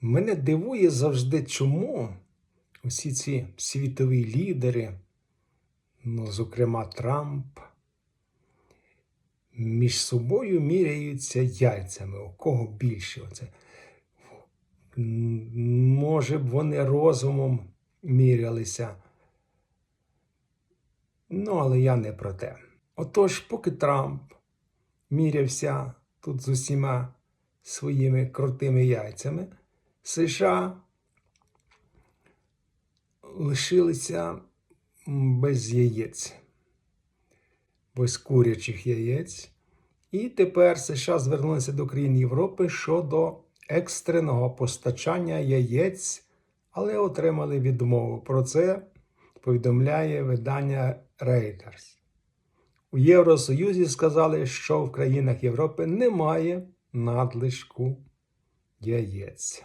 Мене дивує завжди, чому усі ці світові лідери, ну, зокрема Трамп, між собою міряються яйцями, у кого більше. Оце. Може б вони розумом мірялися. Ну, але я не про те. Отож, поки Трамп мірявся тут з усіма своїми крутими яйцями, США лишилися без яєць, без курячих яєць. І тепер США звернулися до країн Європи щодо екстреного постачання яєць, але отримали відмову. Про це повідомляє видання Reuters. У Євросоюзі сказали, що в країнах Європи немає надлишку яєць.